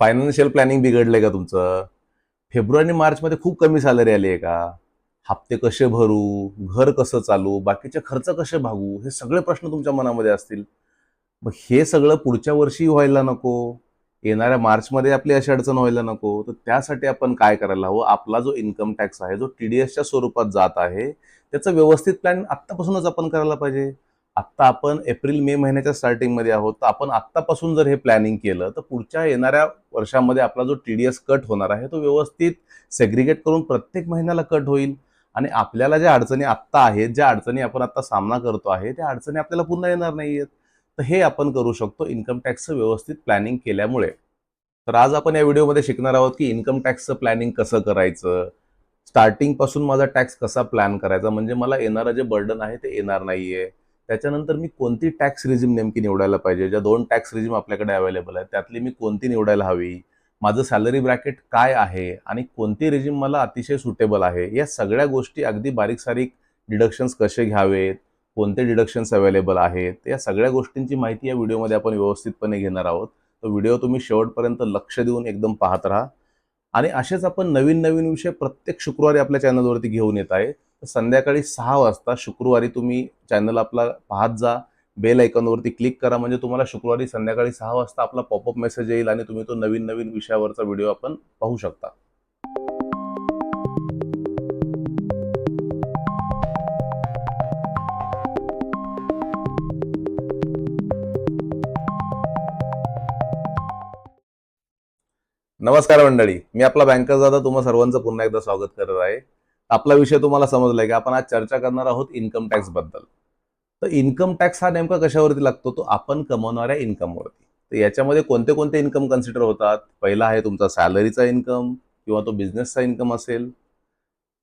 Financial planning बिघडलंय का तुमचं? February मार्चमध्ये खूप कमी सॅलरी आली आहे का? हप्ते कसे भरू? घर कसं चालू? बाकीचे खर्च कसे भागू? हे सगळे प्रश्न तुमच्या मनामध्ये असतील. मग हे सगळं पुढच्या वर्षी व्हायला नको. येणाऱ्या मार्चमध्ये आपली अशी अडचण व्हायला नको. तर त्यासाठी आपण काय करायला हवं? आपला जो इन्कम टॅक्स आहे जो टी डी एसच्या स्वरूपात जात आहे त्याचं व्यवस्थित प्लॅन आत्तापासूनच आपण करायला पाहिजे. आत्ता आपण एप्रिल मे महिन्याच्या स्टार्टिंगमध्ये आहोत. तर आपण आत्तापासून जर हे प्लॅनिंग केलं तर पुढच्या येणाऱ्या वर्षामध्ये आपला जो टी डी एस कट होणार आहे तो व्यवस्थित सेग्रिगेट करून प्रत्येक महिन्याला कट होईल. आणि आपल्याला ज्या अडचणी आत्ता आहेत ज्या अडचणी आपण आत्ता सामना करतो आहे त्या अडचणी आपल्याला पुन्हा येणार नाही आहेत तर हे आपण करू शकतो इन्कम टॅक्सचं व्यवस्थित प्लॅनिंग केल्यामुळे. तर आज आपण या व्हिडिओमध्ये शिकणार आहोत की इन्कम टॅक्सचं प्लॅनिंग कसं करायचं? स्टार्टिंगपासून माझा टॅक्स कसा प्लॅन करायचा? म्हणजे मला येणारं जे बर्डन आहे ते येणार नाहीये. त्याच्यानंतर मी कोणती टॅक्स रिझिम नेमकी निवडायला पाहिजे? ज्या दोन टॅक्स रिझिम आपल्याकडे अवेलेबल आहेत त्यातली मी कोणती निवडायला हवी? माझं सॅलरी ब्रॅकेट काय आहे? आणि कोणती रिजिम मला अतिशय सुटेबल आहे? या सगळ्या गोष्टी अगदी बारीक सारीक डिडक्शन्स कसे घ्यावेत? कोणते डिडक्शन्स अवेलेबल आहेत? या सगळ्या गोष्टींची माहिती या व्हिडिओमध्ये आपण व्यवस्थितपणे घेणार आहोत. तर व्हिडिओ तुम्ही शेवटपर्यंत लक्ष देऊन एकदम पाहत राहा. आणि असेच आपण नवीन नवीन विषय प्रत्येक शुक्रवारी आपल्या चॅनलवरती घेऊन येत आहे. तर संध्याकाळी सहा वाजता शुक्रवारी तुम्ही चॅनल आपला पाहत जा. बेल आयकॉनवरती क्लिक करा म्हणजे तुम्हाला शुक्रवारी संध्याकाळी सहा वाजता आपला पॉपअप मेसेज येईल आणि तुम्ही तो नवीन नवीन विषयावरचा व्हिडिओ आपण पाहू शकता. नमस्कार मंडळी मी आपला बँकर दादा तुम्हा सर्वांचं पुन्हा एकदा स्वागत करत आहे. आपला विषय तुम्हाला समजलाय की आपण आज चर्चा करणार आहोत इन्कम टॅक्सबद्दल. तर इन्कम टॅक्स हा नेमका कशावरती लागतो? तो आपण कमवणाऱ्या इन्कमवरती तर याच्यामध्ये कोणते कोणते इन्कम कन्सिडर होतात? पहिला आहे तुमचा सॅलरीचा इन्कम किंवा तो बिझनेसचा इन्कम असेल.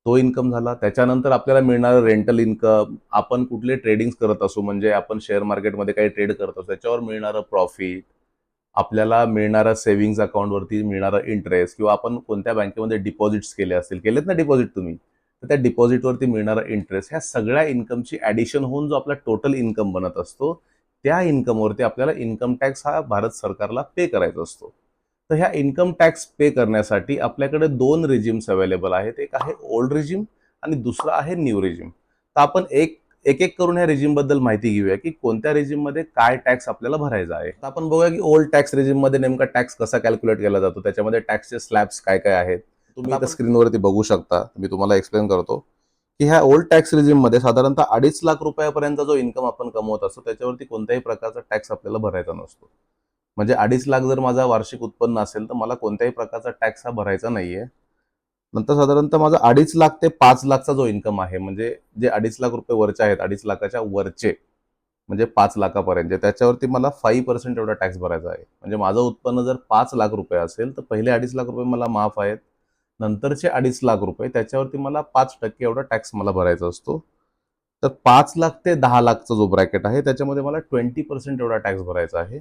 तो इन्कम झाला. त्याच्यानंतर आपल्याला मिळणारं रेंटल इन्कम आपण कुठले ट्रेडिंग करत असू म्हणजे आपण शेअर मार्केटमध्ये काही ट्रेड करत असू त्याच्यावर मिळणारं प्रॉफिट आपल्याला मिळणारं सेव्हिंग्ज अकाउंटवरती मिळणारं इंटरेस्ट किंवा आपण कोणत्या बँकेमध्ये डिपॉझिट्स केले असतील. केलेत ना डिपॉझिट तुम्ही? तर त्या डिपॉझिटवरती मिळणारा इंटरेस्ट ह्या सगळ्या इन्कमची ॲडिशन होऊन जो आपला टोटल इन्कम बनत असतो त्या इन्कमवरती आपल्याला इन्कम टॅक्स हा भारत सरकारला पे करायचा असतो. तर ह्या इन्कम टॅक्स पे करण्यासाठी आपल्याकडे दोन रिजिम्स अवेलेबल आहेत. एक आहे ओल्ड रिजिम आणि दुसरं आहे न्यू रिजिम तर आपण एक एक एक करून ह्या रिजिमबद्दल माहिती घेऊया की कोणत्या रिजिममध्ये काय टॅक्स आपल्याला भरायचा आहे. तर आपण बघूया की ओल्ड टॅक्स रिजिममध्ये नेमका टॅक्स कसा कॅल्क्युलेट केला जातो? त्याच्यामध्ये टॅक्सचे स्लॅब्स काय काय आहेत? तुम्ही आता स्क्रीनवरती बघू शकता. मी तुम्हाला एक्सप्लेन करतो की ह्या ओल्ड टॅक्स रिजिममध्ये साधारणतः अडीच लाख रुपयापर्यंत जो इन्कम आपण कमवत असतो त्याच्यावरती कोणत्याही प्रकारचा टॅक्स आपल्याला भरायचा नसतो. म्हणजे अडीच लाख जर माझा वार्षिक उत्पन्न असेल तर मला कोणत्याही प्रकारचा टॅक्स हा भरायचा नाहीये. नंतर साधारणतः माझा अडीच लाख ते पाच लाखचा जो इन्कम आहे म्हणजे जे अडीच लाख रुपये वरचे आहेत अडीच लाखाच्या वरचे म्हणजे पाच लाखापर्यंत त्याच्यावरती मला फाईव्ह पर्सेंट एवढा टॅक्स भरायचा आहे. म्हणजे माझं उत्पन्न जर पाच लाख रुपये असेल तर पहिले अडीच लाख रुपये मला माफ आहेत. नंतरचे अडीच लाख रुपये त्याच्यावरती मला पाच टक्के एवढा टॅक्स मला भरायचा असतो. तर पाच लाख ते दहा लाखचा जो ब्रॅकेट आहे त्याच्यामध्ये मला ट्वेंटी पर्सेंट एवढा टॅक्स भरायचा आहे.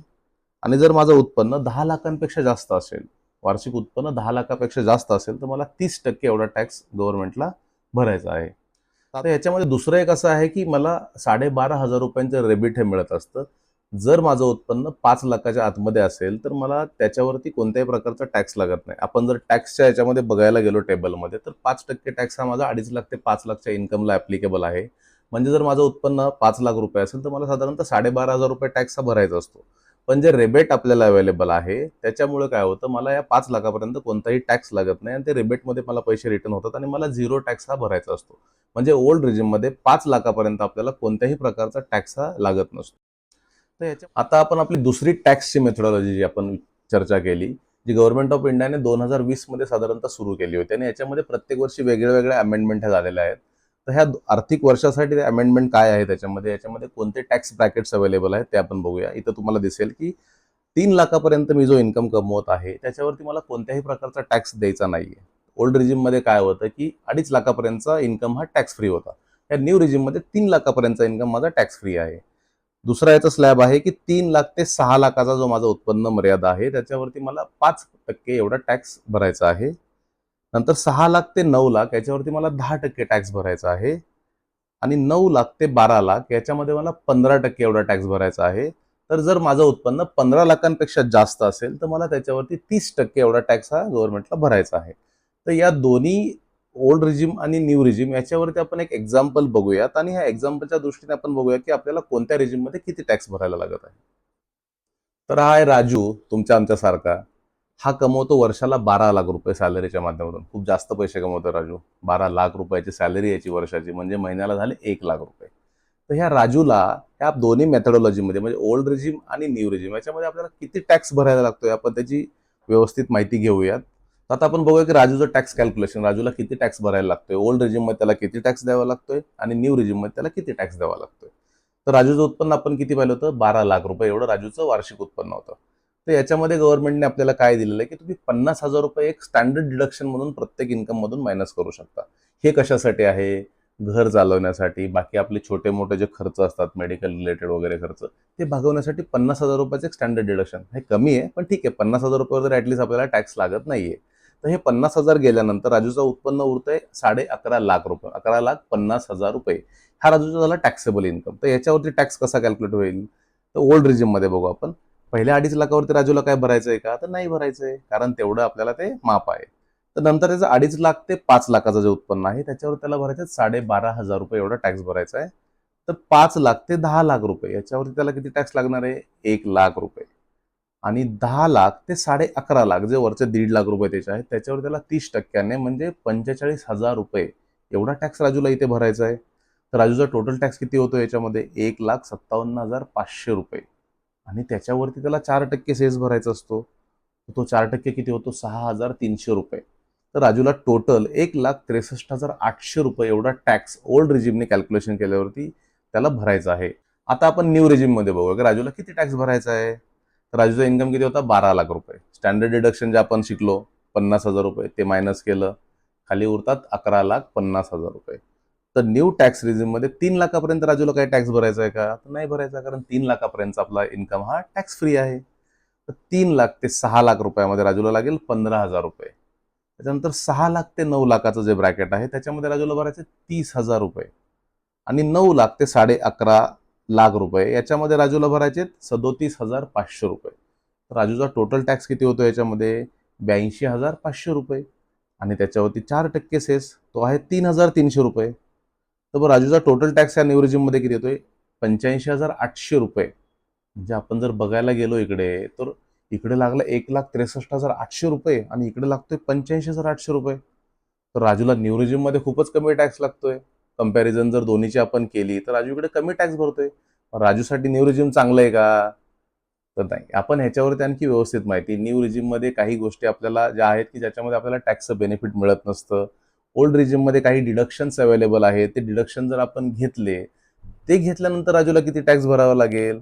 आणि जर माझं उत्पन्न दहा लाखांपेक्षा जास्त असेल वार्षिक उत्पन्न दहा लाखापेक्षा जास्त असेल तर मला तीस टक्के एवढा टॅक्स गव्हर्नमेंटला भरायचा आहे. आता याच्यामध्ये दुसरं एक असं आहे की मला साडेबारा हजार रुपयांचं रेबिट हे मिळत असतं. जर माझं उत्पन्न पाच लाखाच्या आतमध्ये असेल तर मला त्याच्यावरती कोणत्याही प्रकारचा टॅक्स लागत नाही. आपण जर टॅक्सच्या याच्यामध्ये बघायला गेलो टेबलमध्ये तर पाच टक्के टॅक्स हा माझा अडीच लाख ते पाच लाखच्या इन्कमला ॲप्लिकेबल आहे. म्हणजे जर माझं उत्पन्न पाच लाख रुपये असेल तर मला साधारणतः साडेबारा हजार रुपये टॅक्स हा भरायचा असतो. पण जे रेबेट आपल्याला अवेलेबल आहे त्याच्यामुळे काय होतं मला या पाच लाखापर्यंत कोणताही टॅक्स लागत नाही आणि ते रेबेटमध्ये मला पैसे रिटर्न होतात आणि मला झिरो टॅक्स हा भरायचा असतो. म्हणजे ओल्ड रिजिममध्ये पाच लाखापर्यंत आपल्याला कोणत्याही प्रकारचा टॅक्स हा लागत नसतो. तर याच्या आता आपण आपली दुसरी टॅक्सची मेथडॉलॉजी जी आपण चर्चा केली जी गव्हर्नमेंट ऑफ इंडियाने दोन हजार वीसमध्ये साधारणतः सुरू केली होती आणि याच्यामध्ये प्रत्येक वर्षी वेगळ्या वेगळ्या अमेंडमेंट झालेल्या आहेत. तर ह्या आर्थिक वर्षासाठी अमेंडमेंट काय आहे त्याच्यामध्ये याच्यामध्ये कोणते टॅक्स ब्रॅकेट्स अवेलेबल आहेत ते आपण बघूया. इथं तुम्हाला दिसेल की तीन लाखापर्यंत मी जो इन्कम कमवत आहे त्याच्यावरती मला कोणत्याही प्रकारचा टॅक्स द्यायचा नाहीये. ओल्ड रिजिममध्ये काय होतं की अडीच लाखापर्यंतचा इन्कम हा टॅक्स फ्री होता. या न्यू रिजिममध्ये तीन लाखापर्यंतचा इन्कम माझा टॅक्स फ्री आहे. दुसरा याचा स्लॅब आहे की तीन लाख ते सहा लाखाचा जो माझा उत्पन्न मर्यादा आहे त्याच्यावरती मला पाच टक्के एवढा टॅक्स भरायचा आहे. नंतर सहा लाख ते नऊ लाख याच्यावरती मला दहा टक्के टॅक्स भरायचा आहे. आणि नऊ लाख ते बारा लाख याच्यामध्ये मला पंधरा टक्के एवढा टॅक्स भरायचा आहे. तर जर माझं उत्पन्न पंधरा लाखांपेक्षा जास्त असेल तर मला त्याच्यावरती तीस टक्के एवढा टॅक्स हा गव्हर्नमेंटला भरायचा आहे. तर या दोन्ही ओल्ड रिजिम आणि न्यू रिजिम याच्यावरती आपण एक एक्झाम्पल बघूयात आणि ह्या एक्झाम्पलच्या दृष्टीने आपण बघूया की आपल्याला कोणत्या रिजिममध्ये किती टॅक्स भरायला लागत आहे. तर हा आहे राजू तुमच्या आमच्यासारखा हा कमवतो वर्षाला बारा लाख रुपये सॅलरीच्या माध्यमातून. खूप जास्त पैसे कमवतो राजू. बारा लाख रुपयाची सॅलरी याची वर्षाची म्हणजे महिन्याला झाले एक लाख रुपये. तर ह्या राजूला ह्या दोन्ही मेथडॉलॉजीमध्ये म्हणजे ओल्ड रिजिम आणि न्यू रिजिम याच्यामध्ये आपल्याला किती टॅक्स भरायला लागतोय आपण त्याची व्यवस्थित माहिती घेऊयात. आता आपण बघूया की राजूचं टॅक्स कॅल्क्युलेशन राजूला किती टॅक्स भरायला लागतोय? ओल्ड रिजिममध्ये त्याला किती टॅक्स द्यावा लागतोय? आणि न्यू रिजिममध्ये त्याला किती टॅक्स द्यावा लागतोय? तर राजूचं उत्पन्न आपण किती पाहिलं होतं? बारा लाख रुपये. एवढं राजूचं वार्षिक उत्पन्न होतं. तर याच्यामध्ये गव्हर्नमेंटने आपल्याला काय दिलेलं आहे की तुम्ही पन्नास हजार रुपये एक स्टँडर्ड डिडक्शन म्हणून प्रत्येक इन्कम मधून मायनस करू शकता. हे कशासाठी आहे? घर चालवण्यासाठी. बाकी आपले छोटे मोठे जे खर्च असतात मेडिकल रिलेटेड वगैरे खर्च ते भागवण्यासाठी पन्नास हजार रुपयाचं एक स्टँडर्ड डिडक्शन हे कमी आहे पण ठीक आहे. पन्नास हजार रुपयावर तर ॲटलीस्ट आपल्याला टॅक्स लागत नाहीये. तर हे पन्नास हजार गेल्यानंतर राजूचं उत्पन्न उरतंय साडे अकरा लाख रुपये अकरा लाख पन्नास हजार रुपये. हा राजूचा झाला टॅक्सेबल इन्कम तर याच्यावरती टॅक्स कसा कॅल्क्युलेट होईल? तर ओल्ड रिजिममध्ये बघू आपण. पहिल्या अडीच लाखावरती राजूला काय भरायचं आहे का? तर नाही भरायचं आहे कारण तेवढं आपल्याला ते माप आहे. तर नंतर त्याचं अडीच लाख ते पाच लाखाचं जे उत्पन्न आहे त्याच्यावर त्याला भरायचं आहे साडे बारा हजार रुपये एवढा टॅक्स भरायचा आहे तर पाच लाख ते दहा लाख रुपये याच्यावरती त्याला किती टॅक्स लागणार आहे? एक लाख रुपये. आणि दहा लाख ते साडे अकरा लाख जे वरचे दीड लाख रुपये त्याचे आहेत त्याच्यावर त्याला तीस टक्क्याने म्हणजे पंचेचाळीस हजार रुपये एवढा टॅक्स राजूला इथे भरायचा आहे. तर राजूचा टोटल टॅक्स किती होतो याच्यामध्ये? एक लाख सत्तावन्न हजार पाचशे रुपये. आणि त्याच्यावरती त्याला चार टक्के सेस भरायचा असतो. तो चार टक्के किती होतो? सहा हजार तीनशे रुपये. तर राजूला टोटल एक लाख त्रेसष्ट हजार आठशे रुपये एवढा टॅक्स ओल्ड रिजिमने कॅल्क्युलेशन केल्यावरती त्याला भरायचा आहे. आता आपण न्यू रिजिममध्ये बघूया. की राजूला किती टॅक्स भरायचा आहे? राजूचा इन्कम किती होता? बारा लाख रुपये. स्टँडर्ड डिडक्शन जे आपण शिकलो पन्नास हजार रुपये. ते मायनस केलं. खाली उरतात अकरा लाख पन्नास हजार रुपये. तर न्यू टॅक्स रिझिममध्ये तीन लाखापर्यंत राजूला काही टॅक्स भरायचा आहे का? तर नाही भरायचा कारण तीन लाखापर्यंत आपला इन्कम हा टॅक्स फ्री आहे. तर तीन लाख ते सहा लाख रुपयामध्ये राजूला लागेल पंधरा हजार रुपये. त्याच्यानंतर सहा लाख ते नऊ लाखाचं जे ब्रॅकेट आहे त्याच्यामध्ये राजूला भरायचे तीस हजार रुपये. आणि नऊ लाख ते साडे अकरा लाख रुपये. याच्यामध्ये राजूला भरायचे सदोतीस हजार पाचशे रुपये. तर राजूचा टोटल टॅक्स किती होतो याच्यामध्ये? ब्याऐंशी हजार पाचशे रुपये. आणि त्याच्यावरती चार टक्के सेस तो आहे तीन हजार तीनशे रुपये. तर मग राजूचा टोटल टॅक्स या न्यूरिजिममध्ये किती येतोय पंच्याऐंशी हजार आठशे रुपये. म्हणजे आपण जर बघायला गेलो इकडे तर इकडे लागला एक लाख त्रेसष्ट हजार आठशे रुपये आणि इकडे लागतोय पंच्याऐंशी हजार आठशे रुपये. तर राजूला न्यूरिजिममध्ये खूपच कमी टॅक्स लागतोय. कंपॅरिझन जर दोन्हीची आपण केली तर राजू इकडे कमी टॅक्स भरतोय. राजूसाठी न्यू रिजिम चांगलं आहे का? तर नाही. आपण ह्याच्यावरती आणखी व्यवस्थित माहिती. न्यू रिजिममध्ये काही गोष्टी आपल्याला ज्या आहेत की ज्याच्यामध्ये आपल्याला टॅक्सचं बेनिफिट मिळत नसतं. ओल्ड रिजिममध्ये काही डिडक्शन्स अवेलेबल आहेत. ते डिडक्शन जर आपण घेतले ते घेतल्यानंतर राजूला किती टॅक्स भरावा लागेल?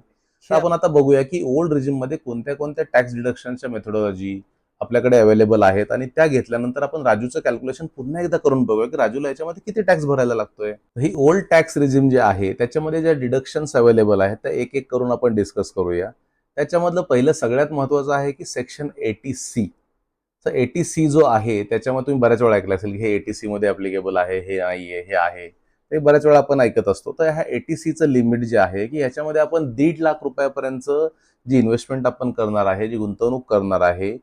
तर आपण आता बघूया की ओल्ड रिजिममध्ये कोणत्या कोणत्या टॅक्स डिडक्शनच्या मेथडॉलॉजी आपल्याकडे अवेलेबल आहेत आणि त्या घेतल्यानंतर आपण राजूचं कॅल्क्युलेशन पुन्हा एकदा करून बघूया की राजूला याच्यामध्ये किती टॅक्स भरायला लागतोय. ही ओल्ड टॅक्स रिजिम जे आहे त्याच्यामध्ये ज्या डिडक्शन्स अवेलेबल आहेत त्या एक एक करून आपण डिस्कस करूया. त्याच्यामधलं पहिलं सगळ्यात महत्वाचं आहे की सेक्शन एटी सी तर एटी सी जो आहे त्याच्यामध्ये तुम्ही बऱ्याच वेळा ऐकलं असेल की हे एटी सी मध्ये अप्लिकेबल आहे हे नाहीये हे आहे. ते बऱ्याच वेळा आपण ऐकत असतो. तर ह्या एटी सीचं लिमिट जे आहे की याच्यामध्ये आपण दीड लाख रुपयापर्यंत जी इन्व्हेस्टमेंट आपण करणार आहे जी गुंतवणूक करणार आहे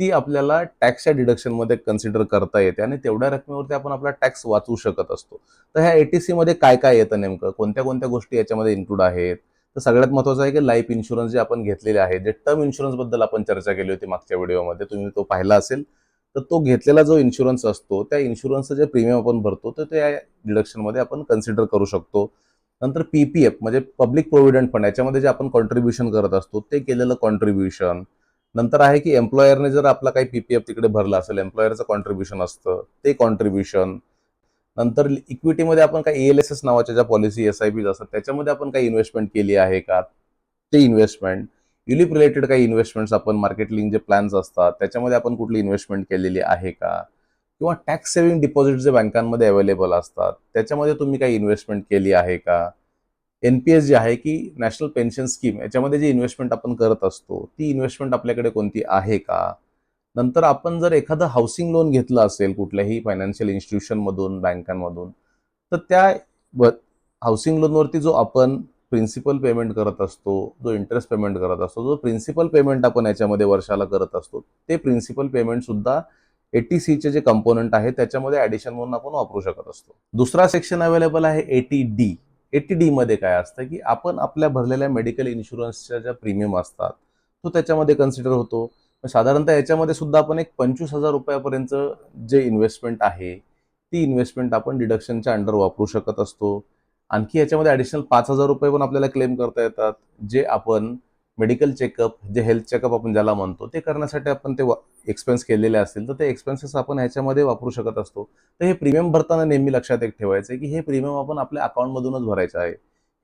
ती आपल्याला टॅक्सच्या डिडक्शनमध्ये कन्सिडर करता येते आणि तेवढ्या रकमेवरती आपण आपला टॅक्स वाचवू शकत असतो. तर ह्या एटीसी मध्ये काय काय येतं नेमकं? कोणत्या कोणत्या गोष्टी याच्यामध्ये इन्क्लूड आहेत? तर सगळ्यात महत्वाचं आहे की लाईफ इन्शुरन्स जे आपण घेतलेले आहे जे टर्म इन्शुरन्सबद्दल आपण चर्चा केली होती मागच्या व्हिडिओमध्ये तुम्ही तो पाहिला असेल तर तो घेतलेला जो इन्शुरन्स असतो त्या इन्शुरन्सचं जे प्रीमियम आपण भरतो तर त्या डिडक्शनमध्ये आपण कन्सिडर करू शकतो. नंतर पीपीएफ म्हणजे पब्लिक प्रोव्हिडंट फंड याच्यामध्ये जे आपण कॉन्ट्रीब्युशन करत असतो ते केलेलं कॉन्ट्रीब्युशन नंतर आहे की एम्प्लॉयरने जर आपला काही पीपीएफ तिकडे भरला असेल एम्प्लॉयरचं कॉन्ट्रीब्युशन असतं ते कॉन्ट्रीब्युशन नंतर इक्विटीमध्ये आपण काही एल एस एस नावाच्या ज्या पॉलिसी एस आय पीज असतात त्याच्यामध्ये आपण काही इन्व्हेस्टमेंट केली आहे का? ते इन्व्हेस्टमेंट युलिप रिलेटेड काही इन्व्हेस्टमेंट्स आपण मार्केट लिंक जे प्लॅन्स असतात त्याच्यामध्ये आपण कुठली इन्व्हेस्टमेंट केलेली आहे का? किंवा टॅक्स सेव्हिंग डिपॉझिट जे बँकांमध्ये अवेलेबल असतात त्याच्यामध्ये तुम्ही काही इन्व्हेस्टमेंट केली आहे का? एन पी एस जी आहे की नॅशनल पेन्शन स्कीम याच्यामध्ये जी इन्व्हेस्टमेंट आपण करत असतो ती इन्व्हेस्टमेंट आपल्याकडे कोणती आहे का? नंतर आपण जर एखादं हाऊसिंग लोन घेतलं असेल कुठल्याही फायनान्शियल इन्स्टिट्यूशनमधून बँकांमधून तर त्या हाऊसिंग लोनवरती जो आपण प्रिन्सिपल पेमेंट करत असतो जो इंटरेस्ट पेमेंट करत असतो जो प्रिन्सिपल पेमेंट आपण याच्यामध्ये वर्षाला करत असतो ते प्रिन्सिपल पेमेंटसुद्धा ए टी सीचे जे कंपोनंट आहे त्याच्यामध्ये ॲडिशन म्हणून आपण वापरू शकत असतो. दुसरा सेक्शन अवेलेबल आहे eighty D eighty D मध्ये काय असतं की आपण आपल्या भरलेल्या मेडिकल इन्शुरन्सच्या ज्या प्रीमियम असतात तो त्याच्यामध्ये कन्सिडर होतो. साधारणतः याच्यामध्ये सुद्धा आपण एक पंचवीस हजार रुपयापर्यंत जे इन्व्हेस्टमेंट आहे ती इन्व्हेस्टमेंट आपण डिडक्शनच्या अंडर वापरू शकत असतो. आणखी याच्यामध्ये ॲडिशनल पाच हजार रुपये पण आपल्याला क्लेम करता येतात जे आपण मेडिकल चेकअप जे हेल्थ चेकअप आपण ज्याला म्हणतो ते करण्यासाठी आपण ते एक्सपेन्स केलेले असतील तर ते एक्सपेन्सेस आपण ह्याच्यामध्ये वापरू शकत असतो. तर हे प्रीमियम भरताना नेहमी लक्षात एक ठेवायचं आहे की हे प्रीमियम आपण आपल्या अकाउंटमधूनच भरायचं आहे.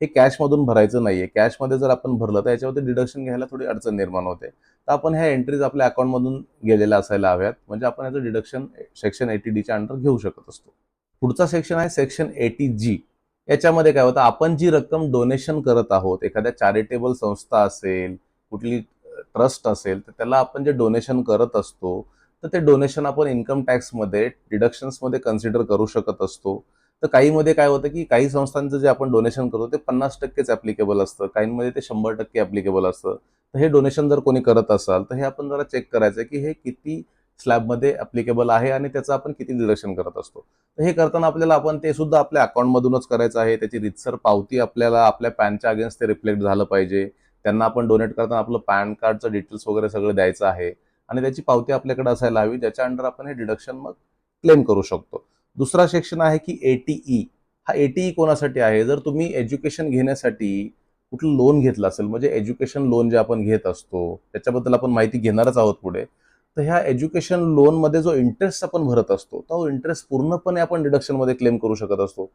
हे कॅशमधून भरायचं नाही आहे कॅशमध्ये जर आपण भरलं तर याच्यामध्ये डिडक्शन घ्यायला थोडी अडचण निर्माण होते. तर आपण ह्या एंट्रीज आपल्या अकाउंटमधून गेलेल्या असायला हव्यात. म्हणजे आपण याचं डिडक्शन सेक्शन एटी डीच्या अंडर घेऊ शकत असतो. पुढचा सेक्शन आहे सेक्शन एटी जी याच्यामध्ये काय होतं आपण जी रक्कम डोनेशन करत आहोत एखाद्या चॅरिटेबल संस्था असेल कुठली ट्रस्ट असेल तर त्याला आपण जे डोनेशन करत असतो तर ते डोनेशन आपण इन्कम टॅक्समध्ये डिडक्शन्समध्ये कन्सिडर करू शकत असतो. तर काहीमध्ये काय होतं की काही संस्थांचं जे आपण डोनेशन करतो ते पन्नास टक्केच ॲप्लिकेबल असतं. काहींमध्ये ते शंभर टक्के ॲप्लिकेबल असतं. तर हे डोनेशन जर कोणी करत असाल तर हे आपण जरा चेक करायचं की हे किती स्लॅबमध्ये ॲप्लिकेबल आहे आणि त्याचं आपण किती डिडक्शन करत असतो. तर हे करताना आपल्याला आपण ते सुद्धा आपल्या अकाउंटमधूनच करायचं आहे. त्याची रितसर पावती आपल्याला आपल्या पॅनच्या अगेन्स्ट ते रिफ्लेक्ट झालं पाहिजे. त्यांना आपण डोनेट करताना आपलं पॅन कार्डचं डिटेल्स वगैरे सगळं द्यायचं आहे. आणि त्याची पावती आपल्याकडे असायला हवी ज्याच्या अंडर आपण हे डिडक्शन मग क्लेम करू शकतो. दुसरा सेक्शन आहे की एटीई हा ए टी ई कोणासाठी आहे? जर तुम्ही एज्युकेशन घेण्यासाठी कुठलं लोन घेतलं असेल म्हणजे एज्युकेशन लोन जे आपण घेत असतो त्याच्याबद्दल आपण माहिती घेणारच आहोत पुढे. तर ह्या एज्युकेशन लोनमध्ये जो इंटरेस्ट आपण भरत असतो तो इंटरेस्ट पूर्णपणे आपण डिडक्शनमध्ये क्लेम करू शकत असतो.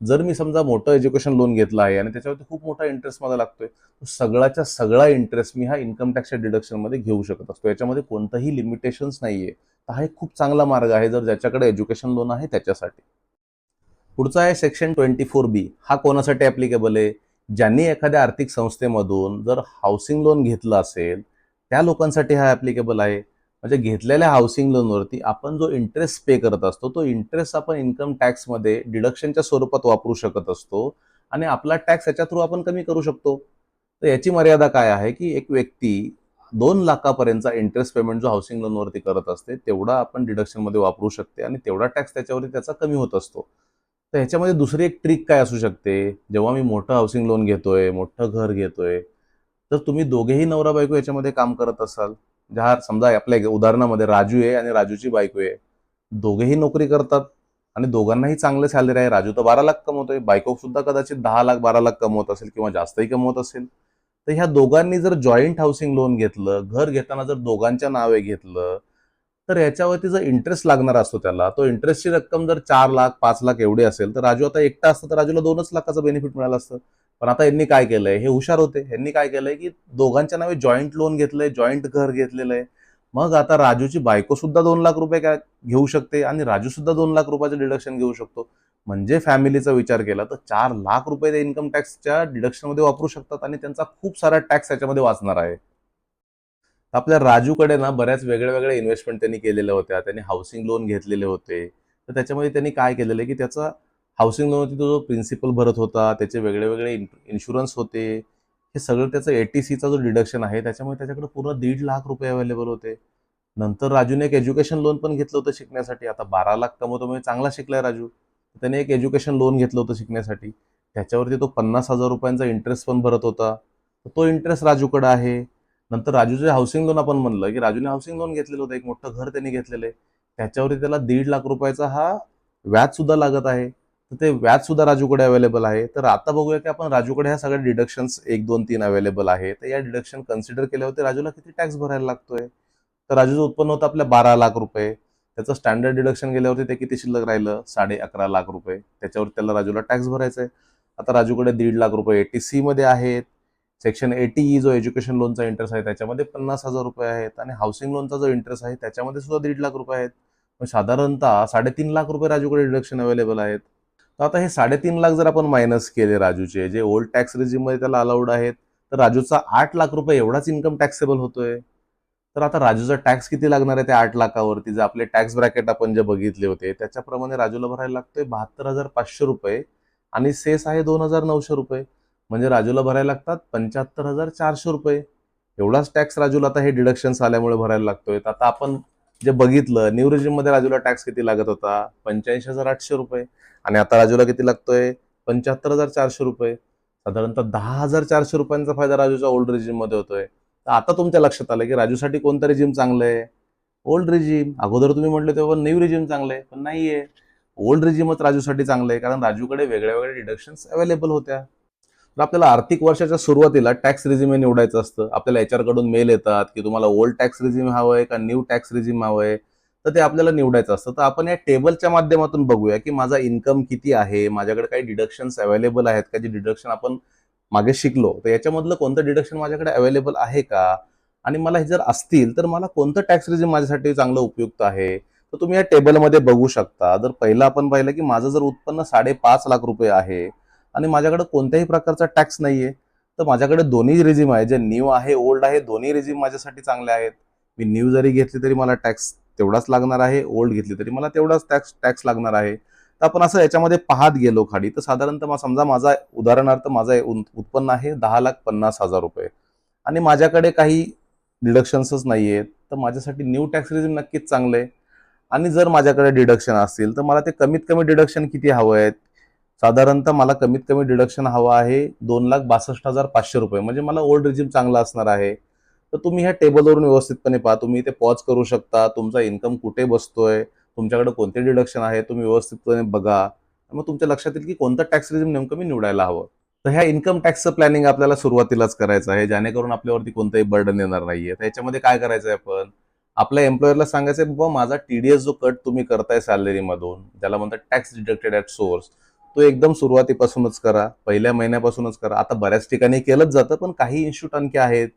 जर मी समजा मोठं एज्युकेशन लोन घेतलं आहे आणि त्याच्यावरती खूप मोठा इंटरेस्ट मला लागतोय तो सगळ्याच्या सगळा इंटरेस्ट मी हा इन्कम टॅक्सच्या डिडक्शनमध्ये घेऊ शकत असतो. याच्यामध्ये कोणतंही लिमिटेशन्स नाहीये. तर हा एक खूप चांगला मार्ग आहे जर ज्याच्याकडे एज्युकेशन लोन आहे त्याच्यासाठी. पुढचा आहे सेक्शन ट्वेंटी फोर बी हा कोणासाठी ॲप्लिकेबल आहे? ज्यांनी एखाद्या आर्थिक संस्थेमधून जर हाऊसिंग लोन घेतलं असेल त्या लोकांसाठी हा ॲप्लिकेबल आहे. म्हणजे घेतलेल्या हाऊसिंग लोनवरती आपण जो इंटरेस्ट पे करत असतो तो इंटरेस्ट आपण इन्कम टॅक्समध्ये डिडक्शनच्या स्वरूपात वापरू शकत असतो आणि आपला टॅक्स याच्या थ्रू आपण कमी करू शकतो. तर याची मर्यादा काय आहे की एक व्यक्ती दोन लाखापर्यंतचा इंटरेस्ट पेमेंट जो हाऊसिंग लोनवरती करत असते तेवढा आपण डिडक्शनमध्ये वापरू शकते आणि तेवढा टॅक्स त्याच्यावरती त्याचा कमी होत असतो. तर ह्याच्यामध्ये दुसरी एक ट्रिक काय असू शकते? जेव्हा मी मोठं हाऊसिंग लोन घेतोय मोठं घर घेतोय तर तुम्ही दोघेही नवरा बायको याच्यामध्ये काम करत असाल. ज्या समजा आपल्या उदाहरणामध्ये राजू आहे आणि राजूची बायको आहे दोघेही नोकरी करतात आणि दोघांनाही चांगले सॅलरी आहे. राजू तर बारा लाख कमवतोय बायको सुद्धा कदाचित दहा लाख बारा लाख कमवत असेल किंवा जास्तही कमवत असेल. तर ह्या दोघांनी जर जॉईंट हाऊसिंग लोन घेतलं घर घेताना जर दोघांच्या नावे घेतलं तर याच्यावरती जर इंटरेस्ट लागणार असतो त्याला तो इंटरेस्टची रक्कम जर चार लाख पाच लाख एवढी असेल तर राजू आता एकटा असतं तर राजूला दोनच लाखाचं बेनिफिट मिळालं असतं. पण आता यांनी काय केलंय? हे हुशार होते. यांनी काय केलंय की दोघांच्या नावे जॉईंट लोन घेतलंय जॉईंट घर घेतलेलं आहे मग आता राजूची बायको सुद्धा दोन लाख रुपये काय घेऊ शकते आणि राजू सुद्धा दोन लाख रुपयाचं डिडक्शन घेऊ शकतो. म्हणजे फॅमिलीचा विचार केला तर चार लाख रुपये ते इन्कम टॅक्सच्या डिडक्शनमध्ये वापरू शकतात आणि त्यांचा खूप सारा टॅक्स याच्यामध्ये वाचणार आहे. आपल्या राजूकडे ना बऱ्याच वेगळ्या वेगळ्या इन्व्हेस्टमेंट त्यांनी केलेल्या होत्या. त्यांनी हाऊसिंग लोन घेतलेले होते. तर त्याच्यामध्ये त्यांनी काय केलेलं आहे की त्याचा हाऊसिंग लोनवरती तो जो प्रिन्सिपल भरत होता त्याचे वेगळे वेगळे इन्शुरन्स होते. हे सगळं त्याचं ए टी सीचा जो डिडक्शन आहे त्याच्यामुळे त्याच्याकडे पूर्ण दीड लाख रुपये अवेलेबल होते. नंतर राजूने एक एज्युकेशन लोन पण घेतलं होतं शिकण्यासाठी. आता बारा लाख कमवतो म्हणजे चांगला शिकलाय राजू. त्याने एक एज्युकेशन लोन घेतलं होतं शिकण्यासाठी. त्याच्यावरती तो पन्नास हजार रुपयांचा इंटरेस्ट पण भरत होता. तो इंटरेस्ट राजूकडे आहे. नंतर राजूचे हाऊसिंग लोन आपण म्हणलं की राजूने हाऊसिंग लोन घेतलेलं होतं एक मोठं घर त्यांनी घेतलेलं आहे. त्याच्यावरती त्याला दीड लाख रुपयाचा हा व्याज सुद्धा लागत आहे. तर ते व्याज सुद्धा राजूकडे अवेलेबल आहे. तर आता बघूया की आपण राजूकडे ह्या सगळ्या डिडक्शन्स एक दोन तीन अवेलेबल आहे तर या डिडक्शन कन्सिडर केल्यावरती राजूला किती टॅक्स भरायला लागतोय? तर राजूचं उत्पन्न होतं आपल्या बारा लाख रुपये. त्याचं स्टँडर्ड डिडक्शन गेल्यावरती ते किती शिल्लक राहिलं? साडे अकरा लाख रुपये. त्याच्यावर त्याला राजूला टॅक्स भरायचा आहे आता राजूकडे दीड लाख रुपये एटी सी मध्ये आहेत. सेक्शन एटी जो एज्युकेशन लोनचा इंटरेस्ट आहे त्याच्यामध्ये पन्नास हजार रुपये आहेत आणि हाऊसिंग लोनचा जो इंटरेस्ट आहे त्याच्यामध्ये सुद्धा दीड लाख रुपये आहेत. मग साधारणतः साडेतीन लाख रुपये राजूकडे डिडक्शन अवेलेबल आहेत. तर आता हे साडेतीन लाख जर आपण मायनस केले राजूचे जे ओल्ड टॅक्समध्ये त्याला अलाउड आहेत तर राजूचा आठ लाख रुपये एवढाच इन्कम टॅक्सेबल होतोय. तर आता राजूचा टॅक्स किती लागणार आहे त्या आठ लाखावरती? जे आपले टॅक्स ब्रॅकेट आपण जे बघितले होते त्याच्याप्रमाणे राजूला भरायला लागतोय बहात्तर हजार पाचशे रुपये आणि सेस आहे दोन हजार नऊशे रुपये. म्हणजे राजूला भरायला लागतात पंच्याहत्तर हजार चारशे रुपये. एवढाच टॅक्स राजूला आता हे डिडक्शन्स आल्यामुळे भरायला लागतोय. तर आता आपण जे बघितलं न्यू रेजिममध्ये राजूला टॅक्स किती लागत होता? पंच्याऐंशी हजार आठशे रुपये. आणि आता राजूला किती लागतोय? पंच्याहत्तर हजार चारशे रुपये. साधारणतः दहा हजार चारशे रुपयांचा फायदा राजूच्या ओल्ड रेजिममध्ये होतोय. तर आता तुमच्या लक्षात आलं की राजूसाठी कोणतं रेजिम चांगलं आहे? ओल्ड रेजिम अगोदर तुम्ही म्हटले तेव्हा न्यू रेजिम चांगलं आहे पण नाहीये. ओल्ड रेजिमच राजूसाठी चांगलं आहे कारण राजूकडे वेगळ्या वेगळ्या डिडक्शन्स अवेलेबल होत्या. तर आपल्याला आर्थिक वर्षाच्या सुरुवातीला टॅक्स रिझ्युमे निवडायचं असतं. आपल्याला एच कडून मेल येतात की तुम्हाला ओल्ड टॅक्स रिझ्यूम हवं आहे का न्यू टॅक्स रिझ्यूम हवं आहे तर ते आपल्याला निवडायचं असतं. तर आपण या टेबलच्या माध्यमातून बघूया की माझा इन्कम किती आहे? माझ्याकडे काही डिडक्शन्स अवेलेबल आहेत का? जे डिडक्शन आपण मागे शिकलो तर याच्यामधलं कोणतं डिडक्शन माझ्याकडे अवेलेबल आहे का? आणि मला हे जर असतील तर मला कोणतं टॅक्स रिझ्युम माझ्यासाठी चांगलं उपयुक्त आहे? तर तुम्ही या टेबलमध्ये बघू शकता. जर पहिलं आपण पाहिलं की माझं जर उत्पन्न साडेपाच लाख रुपये आहे आणि माझ्याकडे कोणत्याही प्रकारचा टॅक्स नाहीये. तर माझ्याकडे दोन्ही रिझ्यूम आहे जे न्यू आहे ओल्ड आहे दोन्ही रिझ्यूम माझ्यासाठी चांगले आहेत. मी न्यू जरी घेतली तरी मला टॅक्स तेवढाच लागणार आहे. ओल्ड घेतली तरी मला तेवढाच टॅक्स टॅक्स लागणार आहे. तर आपण असं याच्यामध्ये पाहत गेलो खाली तर साधारणतः समजा माझा उदाहरणार्थ माझा उत्पन्न आहे दहा लाख पन्नास हजार रुपये. आणि माझ्याकडे काही डिडक्शन्सच नाही आहेत तर माझ्यासाठी न्यू टॅक्स रिझ्यूम नक्कीच चांगलं आहे. आणि जर माझ्याकडे डिडक्शन असतील तर मला ते कमीत कमी डिडक्शन किती हवं आहेत साधारणतः मला कमीत कमी डिडक्शन हवं आहे दोन लाख बासष्ट हजार पाचशे रुपये. म्हणजे मला ओल्ड रिजिम चांगला असणार आहे. तर तुम्ही ह्या टेबलवरून व्यवस्थितपणे पहा. तुम्ही ते पॉज करू शकता. तुमचा इन्कम कुठे बसतोय? तुमच्याकडे कोणते डिडक्शन आहे? तुम्ही व्यवस्थितपणे बघा. मग तुमच्या लक्षात येईल की कोणतं टॅक्स रिजिम नेमकं मी निवडायला हवं. तर ह्या इन्कम टॅक्सचं प्लॅनिंग आपल्याला सुरुवातीलाच करायचं आहे. जेणेकरून आपल्यावरती कोणतंही बर्डन येणार नाहीये. तर याच्यामध्ये काय करायचं आहे आपण? आपल्या एम्प्लॉयरला सांगायचं आहे बाबा माझा टीडीएस जो कट तुम्ही करताय सॅलरीमधून ज्याला म्हणतात टॅक्स डिडक्टेड ॲट सोर्स तो एकदम सुरुवातीपासूनच करा पहिल्या महिन्यापासूनच करा. आता बऱ्याच ठिकाणी केलंच जातं पण काही इन्स्टिट्यूट आणखी आहेत.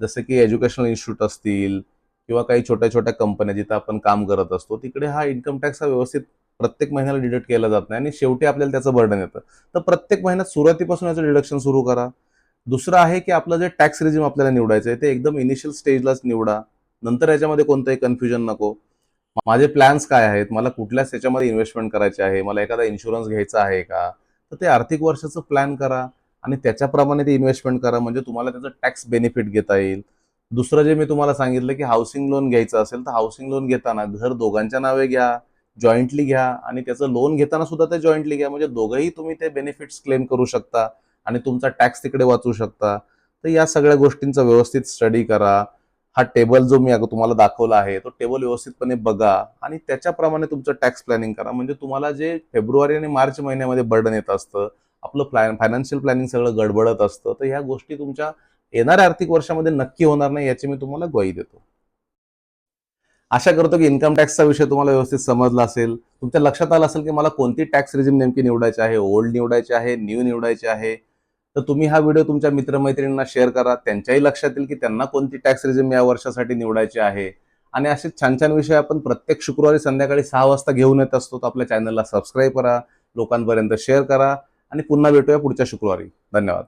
जसं की एज्युकेशनल इन्स्टिट्यूट असतील किंवा काही छोट्या छोट्या कंपन्या जिथं आपण काम करत असतो तिकडे हा इन्कम टॅक्स हा व्यवस्थित प्रत्येक महिन्याला डिडक्ट केला जात नाही आणि शेवटी आपल्याला त्याचं बर्डन येतं. तर प्रत्येक महिन्यात सुरुवातीपासून याचं डिडक्शन सुरू करा. दुसरं आहे की आपलं जे टॅक्स रिजिम आपल्याला निवडायचं आहे ते एकदम इनिशियल स्टेजलाच निवडा. नंतर याच्यामध्ये कोणतंही कन्फ्युजन नको. माझे प्लॅन्स काय आहेत? मला कुठल्याच याच्यामध्ये इन्व्हेस्टमेंट करायचे आहे? मला एखादा इन्शुरन्स घ्यायचा आहे का? तर ते आर्थिक वर्षाचं प्लॅन करा आणि त्याच्याप्रमाणे ते इन्व्हेस्टमेंट करा. म्हणजे तुम्हाला त्याचं टॅक्स बेनिफिट घेता येईल. दुसरं जे मी तुम्हाला सांगितलं की हाऊसिंग लोन घ्यायचं असेल तर हाऊसिंग लोन घेताना घर दोघांच्या नावे घ्या जॉईंटली घ्या आणि त्याचं लोन घेताना सुद्धा ते जॉईंटली घ्या. म्हणजे दोघंही तुम्ही ते बेनिफिट्स क्लेम करू शकता आणि तुमचा टॅक्स तिकडे वाचू शकता. तर या सगळ्या गोष्टींचा व्यवस्थित स्टडी करा. हा टेबल जो मी अगं तुम्हाला दाखवला आहे तो टेबल व्यवस्थितपणे बघा आणि त्याच्याप्रमाणे तुमचं टॅक्स प्लॅनिंग करा. म्हणजे तुम्हाला जे फेब्रुवारी आणि मार्च महिन्यामध्ये बर्डन येत असतं आपलं प्लॅन फायनान्शियल प्लॅनिंग सगळं गडबडत असतं तर ह्या गोष्टी तुमच्या येणाऱ्या आर्थिक वर्षामध्ये नक्की होणार नाही याची मी तुम्हाला ग्वाही देतो. आशा करतो की इन्कम टॅक्सचा विषय तुम्हाला व्यवस्थित समजला असेल. तुमच्या लक्षात आलं असेल की मला कोणती टॅक्स रिझिम नेमकी निवडायची आहे? ओल्ड निवडायची आहे? न्यू निवडायची आहे? तर तुम्ही हा व्हिडिओ तुमच्या मित्रमैत्रिणींना शेअर करा. त्यांच्याही लक्षात येईल की त्यांना कोणती टॅक्स रिझम या वर्षासाठी निवडायची आहे. आणि असे छान छान विषय आपण प्रत्येक शुक्रवारी संध्याकाळी सहा वाजता घेऊन येत असतो. तर आपल्या चॅनलला सबस्क्राईब करा. लोकांपर्यंत शेअर करा. आणि पुन्हा भेटूया पुढच्या शुक्रवारी. धन्यवाद.